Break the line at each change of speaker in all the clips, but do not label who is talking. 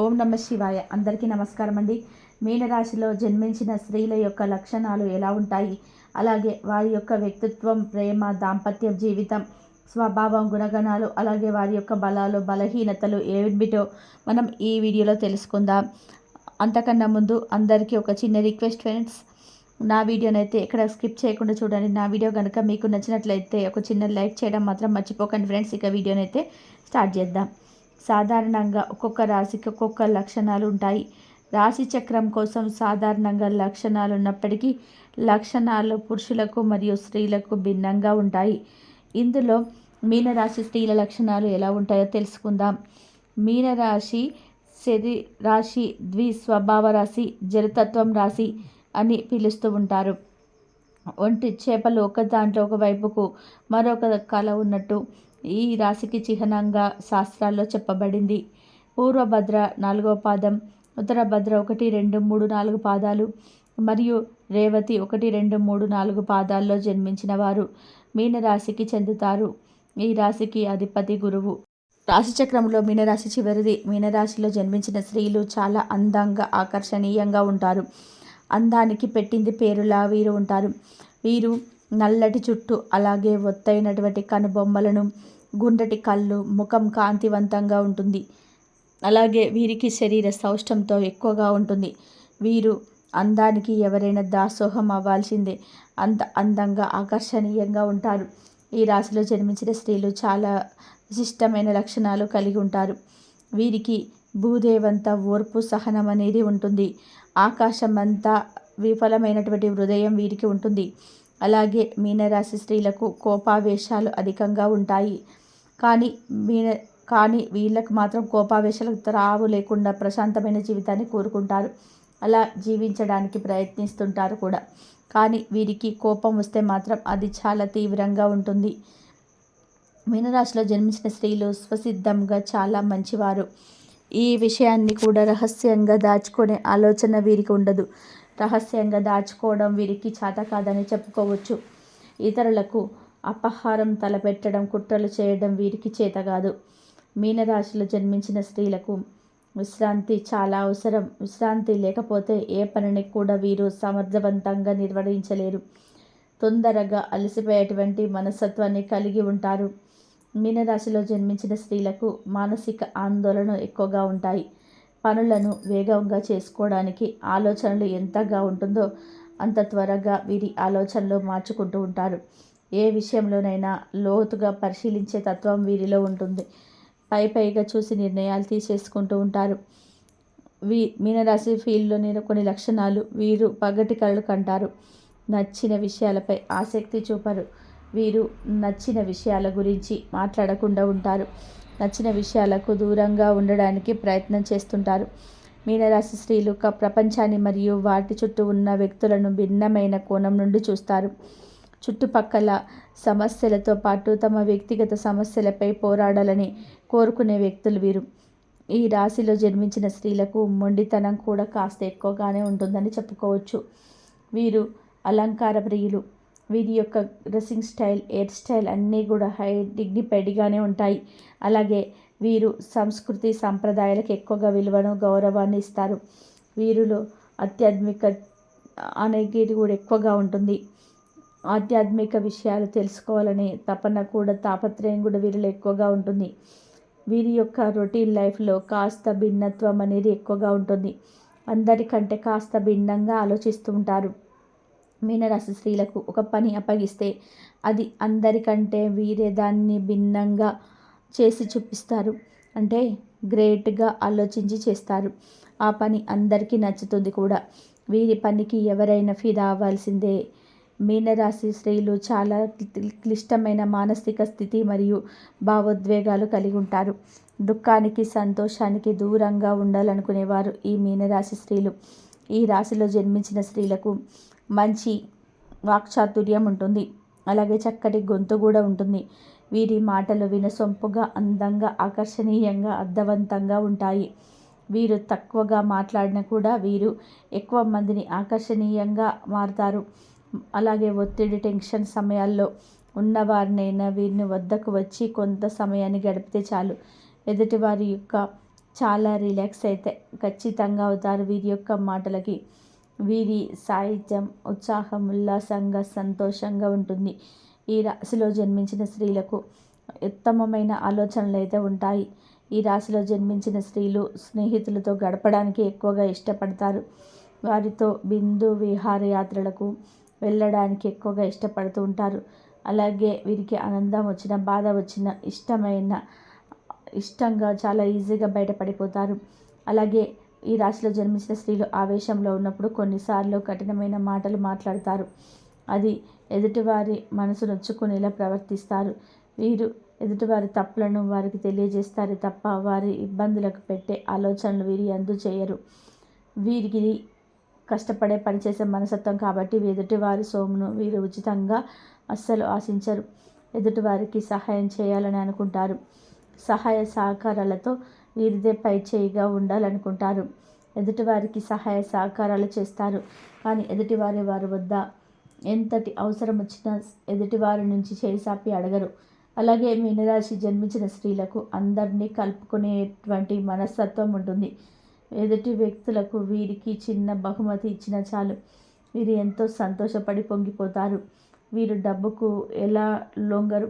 ఓం నమ శివాయ. అందరికీ నమస్కారం అండి. మీనరాశిలో జన్మించిన స్త్రీల యొక్క లక్షణాలు ఎలా ఉంటాయి? అలాగే వారి యొక్క వ్యక్తిత్వం ప్రేమ దాంపత్య జీవితం స్వభావం గుణగణాలు అలాగే వారి యొక్క బలాలు బలహీనతలు ఏమిటో మనం ఈ వీడియోలో తెలుసుకుందాం. అంతకన్నా ముందు అందరికీ ఒక చిన్న రిక్వెస్ట్ ఫ్రెండ్స్. నా వీడియోని అయితే ఎక్కడ స్కిప్ చేయకుండా చూడండి. నా వీడియో కనుక మీకు నచ్చినట్లయితే ఒక చిన్న లైక్ చేయడం మాత్రం మర్చిపోకండి ఫ్రెండ్స్. ఇక వీడియోని అయితే స్టార్ట్ చేద్దాం. సాధారణంగా ఒక్కొక్క రాశికి ఒక్కొక్క లక్షణాలు ఉంటాయి. రాశి చక్రం కోసం సాధారణంగా లక్షణాలు ఉన్నప్పటికీ లక్షణాలు పురుషులకు మరియు స్త్రీలకు భిన్నంగా ఉంటాయి. ఇందులో మీనరాశి స్త్రీల లక్షణాలు ఎలా ఉంటాయో తెలుసుకుందాం. మీనరాశి శరీ రాశి ద్వి స్వభావ రాశి జలతత్వం రాశి అని పిలుస్తూ ఉంటారు. ఒంటి చేపలు ఒక దాంట్లో ఒక వైపుకు మరొక కళ ఉన్నట్టు ఈ రాశికి చిహ్నంగా శాస్త్రాల్లో చెప్పబడింది. పూర్వభద్ర నాలుగవ పాదం ఉత్తరభద్ర ఒకటి రెండు మూడు నాలుగు పాదాలు మరియు రేవతి ఒకటి రెండు మూడు నాలుగు పాదాల్లో జన్మించిన వారు మీనరాశికి చెందుతారు. ఈ రాశికి అధిపతి గురువు. రాశిచక్రంలో మీనరాశి చివరిది. మీనరాశిలో జన్మించిన స్త్రీలు చాలా అందంగా ఆకర్షణీయంగా ఉంటారు. అందానికి పెట్టింది పేరులా వీరు ఉంటారు. వీరు నల్లటి చుట్టూ అలాగే ఒత్తైనటువంటి కనుబొమ్మలను గుండ్రటి కళ్ళు ముఖం కాంతివంతంగా ఉంటుంది. అలాగే వీరికి శరీర సౌష్టంతో ఎక్కువగా ఉంటుంది. వీరు అందానికి ఎవరైనా దాసోహం అవ్వాల్సిందే. అంత అందంగా ఆకర్షణీయంగా ఉంటారు. ఈ రాశిలో జన్మించిన స్త్రీలు చాలా విశిష్టమైన లక్షణాలు కలిగి ఉంటారు. వీరికి భూదేవంత ఓర్పు సహనం అనేది ఉంటుంది. ఆకాశం అంతా విఫలమైనటువంటి హృదయం వీరికి ఉంటుంది. అలాగే మీనరాశి స్త్రీలకు కోపావేశాలు అధికంగా ఉంటాయి. కానీ మీన కానీ వీళ్ళకు మాత్రం కోపావేశాలకు త్రావు లేకుండా ప్రశాంతమైన జీవితాన్ని కోరుకుంటారు. అలా జీవించడానికి ప్రయత్నిస్తుంటారు కూడా. కానీ వీరికి కోపం వస్తే మాత్రం అది చాలా తీవ్రంగా ఉంటుంది. మీనరాశిలో జన్మించిన స్త్రీలు స్వసిద్ధంగా చాలా మంచివారు. ఈ విషయాన్ని కూడా రహస్యంగా దాచుకునే ఆలోచన వీరికి ఉండదు. రహస్యంగా దాచుకోవడం వీరికి చేత కాదని చెప్పుకోవచ్చు. ఇతరులకు అపహారం తలపెట్టడం కుట్రలు చేయడం వీరికి చేత కాదు. మీనరాశిలో జన్మించిన స్త్రీలకు విశ్రాంతి చాలా అవసరం. విశ్రాంతి లేకపోతే ఏ పనిని కూడా వీరు సమర్థవంతంగా నిర్వహించలేరు. తొందరగా అలసిపోయేటువంటి మనస్తత్వాన్ని కలిగి ఉంటారు. మీనరాశిలో జన్మించిన స్త్రీలకు మానసిక ఆందోళన ఎక్కువగా ఉంటాయి. పనులను వేగంగా చేసుకోవడానికి ఆలోచనలు ఎంతగా ఉంటుందో అంత త్వరగా వీరి ఆలోచనలు మార్చుకుంటూ ఉంటారు. ఏ విషయంలోనైనా లోతుగా పరిశీలించే తత్వం వీరిలో ఉంటుంది. పై పైగా చూసి నిర్ణయాలు తీసేసుకుంటూ ఉంటారు. వీ మీనరాశి ఫీల్డ్లోని కొన్ని లక్షణాలు వీరు పగటి కళ్ళు కంటారు. నచ్చిన విషయాలపై ఆసక్తి చూపరు. వీరు నచ్చిన విషయాల గురించి మాట్లాడకుండా ఉంటారు. నచ్చిన విషయాలకు దూరంగా ఉండడానికి ప్రయత్నం చేస్తుంటారు. మీనరాశి స్త్రీలు ప్రపంచాన్ని మరియు వాటి చుట్టూ ఉన్న వ్యక్తులను భిన్నమైన కోణం నుండి చూస్తారు. చుట్టుపక్కల సమస్యలతో పాటు తమ వ్యక్తిగత సమస్యలపై పోరాడాలని కోరుకునే వ్యక్తులు వీరు. ఈ రాశిలో జన్మించిన స్త్రీలకు మొండితనం కూడా కాస్త ఎక్కువగానే ఉంటుందని చెప్పుకోవచ్చు. వీరు అలంకార ప్రియులు. వీరి యొక్క డ్రెస్సింగ్ స్టైల్ హెయిర్ స్టైల్ అన్నీ కూడా హై డిగ్నిఫైడ్గానే ఉంటాయి. అలాగే వీరు సంస్కృతి సంప్రదాయాలకు ఎక్కువగా విలువను గౌరవాన్ని ఇస్తారు. వీరిలో ఆధ్యాత్మిక అనేది కూడా ఎక్కువగా ఉంటుంది. ఆధ్యాత్మిక విషయాలు తెలుసుకోవాలనే తపన కూడా తాపత్రయం కూడా వీరిలో ఎక్కువగా ఉంటుంది. వీరి యొక్క రొటీన్ లైఫ్లో కాస్త భిన్నత్వం అనేది ఎక్కువగా ఉంటుంది. అందరికంటే కాస్త భిన్నంగా ఆలోచిస్తూ ఉంటారు. మీనరాశి స్త్రీలకు ఒక పని అప్పగిస్తే అది అందరికంటే వీరే దాన్ని భిన్నంగా చేసి చూపిస్తారు. అంటే గ్రేట్గా ఆలోచించి చేస్తారు. ఆ పని అందరికీ నచ్చుతుంది కూడా. వీరి పనికి ఎవరైనా ఫిదా అవ్వాల్సిందే. మీనరాశి స్త్రీలు చాలా క్లిష్టమైన మానసిక స్థితి మరియు భావోద్వేగాలు కలిగి ఉంటారు. దుఃఖానికి సంతోషానికి దూరంగా ఉండాలనుకునేవారు ఈ మీనరాశి స్త్రీలు. ఈ రాశిలో జన్మించిన స్త్రీలకు మంచి వాక్చాతుర్యం ఉంటుంది. అలాగే చక్కటి గొంతు కూడా ఉంటుంది. వీరి మాటలు వినసొంపుగా అందంగా ఆకర్షణీయంగా అర్థవంతంగా ఉంటాయి. వీరు తక్కువగా మాట్లాడినా కూడా వీరు ఎక్కువ మందిని ఆకర్షణీయంగా మారుతారు. అలాగే ఒత్తిడి టెన్షన్ సమయాల్లో ఉన్నవారినైనా వీరిని వద్దకు వచ్చి కొంత సమయాన్ని గడిపితే చాలు. ఎదుటివారి యొక్క చాలా రిలాక్స్ అయితే ఖచ్చితంగా అవుతారు వీరి యొక్క మాటలకి. వీరి సాహిత్యం ఉత్సాహం ఉల్లాసంగా సంతోషంగా ఉంటుంది. ఈ రాశిలో జన్మించిన స్త్రీలకు ఉత్తమమైన ఆలోచనలు అయితే ఉంటాయి. ఈ రాశిలో జన్మించిన స్త్రీలు స్నేహితులతో గడపడానికి ఎక్కువగా ఇష్టపడతారు. వారితో బిందు విహారయాత్రలకు వెళ్ళడానికి ఎక్కువగా ఇష్టపడుతూ ఉంటారు. అలాగే వీరికి ఆనందం వచ్చిన బాధ వచ్చిన ఇష్టమైన ఇష్టంగా చాలా ఈజీగా బయటపడిపోతారు. అలాగే ఈ రాశిలో జన్మించిన స్త్రీలు ఆవేశంలో ఉన్నప్పుడు కొన్నిసార్లు కఠినమైన మాటలు మాట్లాడతారు. అది ఎదుటివారి మనసు నొచ్చుకునేలా ప్రవర్తిస్తారు. వీరు ఎదుటివారి తప్పులను వారికి తెలియజేస్తారు తప్ప వారి ఇబ్బందులకు పెట్టే ఆలోచనలు వీరి అందు చేయరు. వీరికి కష్టపడే పనిచేసే మనసత్వం కాబట్టి ఎదుటివారి సోమును వీరు ఉచితంగా అస్సలు ఆశించరు. ఎదుటివారికి సహాయం చేయాలని అనుకుంటారు. సహాయ సహకారాలతో వీరిదే పై చేయిగా ఉండాలనుకుంటారు. ఎదుటివారికి సహాయ సహకారాలు చేస్తారు. కానీ ఎదుటివారి వారి వద్ద ఎంతటి అవసరం వచ్చినా ఎదుటివారి నుంచి చేసాపి అడగరు. అలాగే మీనరాశి జన్మించిన స్త్రీలకు అందరినీ కలుపుకునేటువంటి మనస్తత్వం ఉంటుంది. ఎదుటి వ్యక్తులకు వీరికి చిన్న బహుమతి ఇచ్చినా చాలు. వీరు ఎంతో సంతోషపడి పొంగిపోతారు. వీరు డబ్బుకు ఎలా లొంగరు?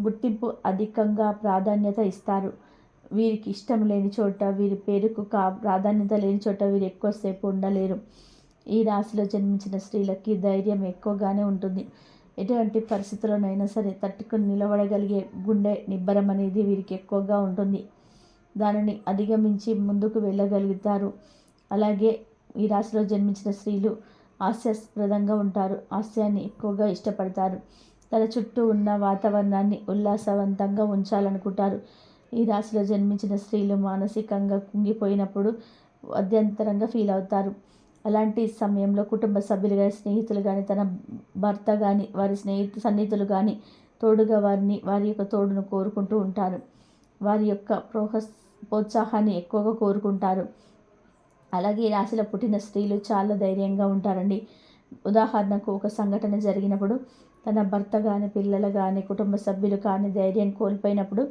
గుర్తింపు అధికంగా ప్రాధాన్యత ఇస్తారు. వీరికి ఇష్టం లేని చోట వీరి పేరుకు కా ప్రాధాన్యత లేని చోట వీరు ఎక్కువసేపు ఉండలేరు. ఈ రాశిలో జన్మించిన స్త్రీలకి ధైర్యం ఎక్కువగానే ఉంటుంది. ఎటువంటి పరిస్థితుల్లోనైనా సరే తట్టుకుని నిలబడగలిగే గుండె నిబ్బరం అనేది వీరికి ఎక్కువగా ఉంటుంది. దానిని అధిగమించి ముందుకు వెళ్ళగలుగుతారు. అలాగే ఈ రాశిలో జన్మించిన స్త్రీలు హాస్యాస్పదంగా ఉంటారు. హాస్యాన్ని ఎక్కువగా ఇష్టపడతారు. తన చుట్టూ ఉన్న వాతావరణాన్ని ఉల్లాసవంతంగా ఉంచాలనుకుంటారు. ఈ రాశిలో జన్మించిన స్త్రీలు మానసికంగా కుంగిపోయినప్పుడు అధ్యంతరంగా ఫీల్ అవుతారు. అలాంటి సమయంలో కుటుంబ సభ్యులు కానీ స్నేహితులు కానీ తన భర్త కానీ వారి స్నేహితు సన్నిహితులు కానీ తోడుగా వారిని వారి యొక్క తోడును కోరుకుంటూ ఉంటారు. వారి యొక్క ప్రోహస్ ప్రోత్సాహాన్ని ఎక్కువగా కోరుకుంటారు. అలాగే ఈ రాశిలో పుట్టిన స్త్రీలు చాలా ధైర్యంగా ఉంటారండి. ఉదాహరణకు ఒక సంఘటన జరిగినప్పుడు తన భర్త కానీ పిల్లలు కానీ కుటుంబ సభ్యులు కానీ ధైర్యం కోల్పోయినప్పుడు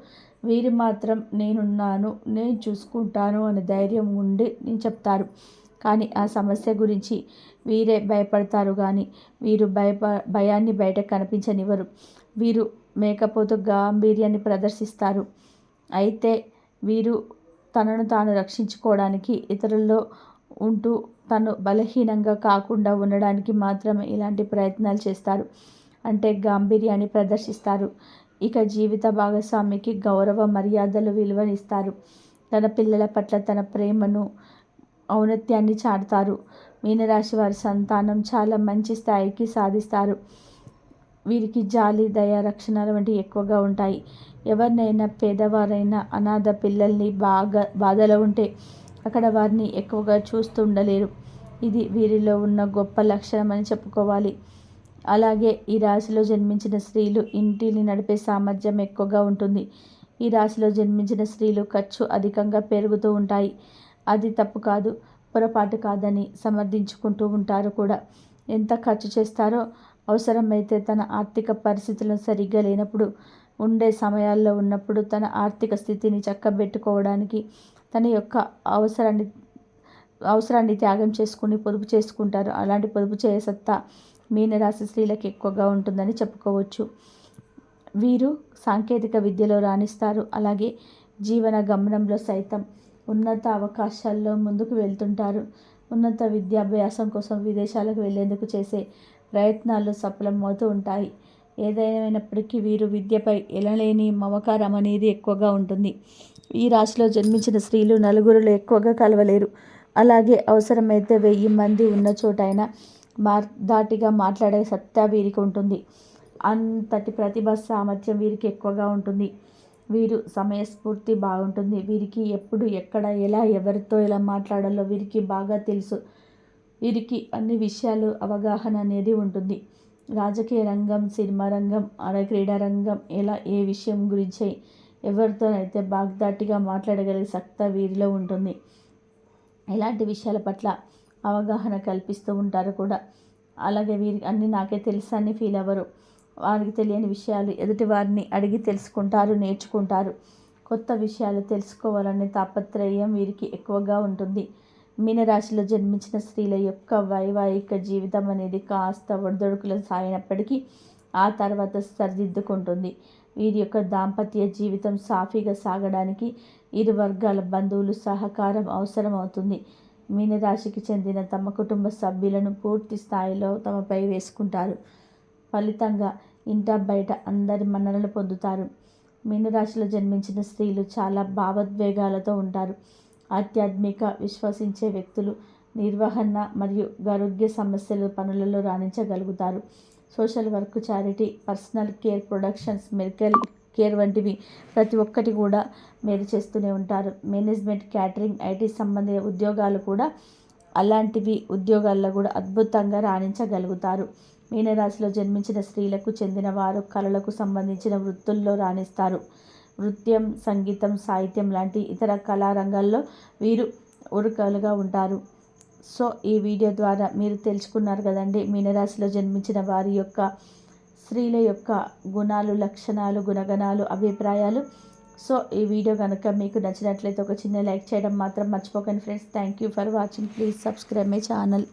వీరు మాత్రం నేనున్నాను నేను చూసుకుంటాను అనే ధైర్యం ఉండి నేను చెప్తారు. కానీ ఆ సమస్య గురించి వీరే భయపడతారు కానీ వీరు భయప భయాన్ని బయట కనిపించనివ్వరు. వీరు మేకపోతు గాంభీర్యాన్ని ప్రదర్శిస్తారు. అయితే వీరు తనను తాను రక్షించుకోవడానికి ఇతరుల్లో ఉంటూ తను బలహీనంగా కాకుండా ఉండడానికి మాత్రమే ఇలాంటి ప్రయత్నాలు చేస్తారు. అంటే గాంభీర్యాన్ని ప్రదర్శిస్తారు. ఇక జీవిత భాగస్వామికి గౌరవ మర్యాదలు విలువనిస్తారు. తన పిల్లల పట్ల తన ప్రేమను ఔన్నత్యాన్ని చాటుతారు. మీనరాశి వారి సంతానం చాలా మంచి స్థాయికి సాధిస్తారు. వీరికి జాలి దయ రక్షణలు వంటివి ఎక్కువగా ఉంటాయి. ఎవరినైనా పేదవారైనా అనాథ పిల్లల్ని బాగా బాధలో ఉంటే అక్కడ వారిని ఎక్కువగా చూస్తూ ఉండలేరు. ఇది వీరిలో ఉన్న గొప్ప లక్షణం అని చెప్పుకోవాలి. అలాగే ఈ రాశిలో జన్మించిన స్త్రీలు ఇంటిని నడిపే సామర్థ్యం ఎక్కువగా ఉంటుంది. ఈ రాశిలో జన్మించిన స్త్రీలు ఖర్చు అధికంగా పెరుగుతూ ఉంటాయి. అది తప్పు కాదు పొరపాటు కాదని సమర్థించుకుంటూ ఉంటారు కూడా. ఎంత ఖర్చు చేస్తారో అవసరమైతే తన ఆర్థిక పరిస్థితులను సరిగ్గా లేనప్పుడు ఉండే సమయాల్లో ఉన్నప్పుడు తన ఆర్థిక స్థితిని చక్కబెట్టుకోవడానికి తన యొక్క అవసరాన్ని అవసరాన్ని త్యాగం చేసుకుని పొదుపు చేసుకుంటారు. అలాంటి పొదుపు చేయ సత్తా మీనరాశి స్త్రీలకు ఎక్కువగా ఉంటుందని చెప్పుకోవచ్చు. వీరు సాంకేతిక విద్యలో రాణిస్తారు. అలాగే జీవన గమనంలో సైతం ఉన్నత అవకాశాల్లో ముందుకు వెళ్తుంటారు. ఉన్నత విద్యాభ్యాసం కోసం విదేశాలకు వెళ్ళేందుకు చేసే ప్రయత్నాలు సఫలమవుతూ ఉంటాయి. ఏదైనప్పటికీ వీరు విద్యపై ఎలలేని మమకారం అనేది ఎక్కువగా ఉంటుంది. ఈ రాశిలో జన్మించిన స్త్రీలు నలుగురులో ఎక్కువగా కలవలేరు. అలాగే అవసరమైతే వెయ్యి మంది ఉన్న చోటైనా మార్ దాటిగా మాట్లాడే సత్తా వీరికి ఉంటుంది. అంతటి ప్రతిభ సామర్థ్యం వీరికి ఎక్కువగా ఉంటుంది. వీరు సమయస్ఫూర్తి బాగుంటుంది. వీరికి ఎప్పుడు ఎక్కడ ఎలా ఎవరితో ఎలా మాట్లాడాలో వీరికి బాగా తెలుసు. వీరికి అన్ని విషయాలు అవగాహన అనేది ఉంటుంది. రాజకీయ రంగం సినిమా రంగం అర క్రీడా రంగం ఎలా ఏ విషయం గురించి ఎవరితోనైతే బాగ్దాటిగా మాట్లాడగలిగే సత్తా వీరిలో ఉంటుంది. ఇలాంటి విషయాల పట్ల అవగాహన కల్పిస్తూ ఉంటారు కూడా. అలాగే వీరికి అన్నీ నాకే తెలుసని ఫీల్ అవ్వరు. వారికి తెలియని విషయాలు ఎదుటి వారిని అడిగి తెలుసుకుంటారు నేర్చుకుంటారు. కొత్త విషయాలు తెలుసుకోవాలనే తాపత్రయం వీరికి ఎక్కువగా ఉంటుంది. మీనరాశిలో జన్మించిన స్త్రీల యొక్క వైవాహిక జీవితం అనేది కాస్త ఒడిదొడుకులు సాగినప్పటికీ ఆ తర్వాత సరిదిద్దుకుంటుంది. వీరి యొక్క దాంపత్య జీవితం సాఫీగా సాగడానికి ఇరు వర్గాల బంధువులు సహకారం అవసరం అవుతుంది మీనరాశికి చెందిన తమ కుటుంబ సభ్యులను పూర్తి స్థాయిలో తమపై వేసుకుంటారు. ఫలితంగా ఇంట బయట అందరి మన్ననలు పొందుతారు. మీనరాశిలో జన్మించిన స్త్రీలు చాలా భావోద్వేగాలతో ఉంటారు. ఆధ్యాత్మిక విశ్వసించే వ్యక్తులు నిర్వహణ మరియు ఆరోగ్య సమస్యలు పనులలో రాణించగలుగుతారు. Social work charity personal care productions medical care వంటివి ప్రతి ఒక్కటి కూడా మీరు చేస్తూనే ఉంటారు. మేనేజ్మెంట్ క్యాటరింగ్ ఐటీ సంబంధిత ఉద్యోగాలు కూడా అలాంటివి ఉద్యోగాల్లో కూడా అద్భుతంగా రాణించగలుగుతారు. మీనరాశిలో జన్మించిన స్త్రీలకు చెందిన వారు కళలకు సంబంధించిన వృత్తుల్లో రాణిస్తారు. నృత్యం సంగీతం సాహిత్యం లాంటి ఇతర కళారంగాల్లో వీరు ఉరుకలుగా ఉంటారు. సో ఈ వీడియో ద్వారా మీరు తెలుసుకున్నారు కదండి మీనరాశిలో జన్మించిన వారి యొక్క స్త్రీల యొక్క గుణాలు లక్షణాలు గుణగణాలు అభిప్రాయాలు. సో ఈ వీడియో కనుక మీకు నచ్చినట్లయితే ఒక చిన్న లైక్ చేయడం మాత్రం మర్చిపోకండి friends. Thank you for watching please subscribe my channel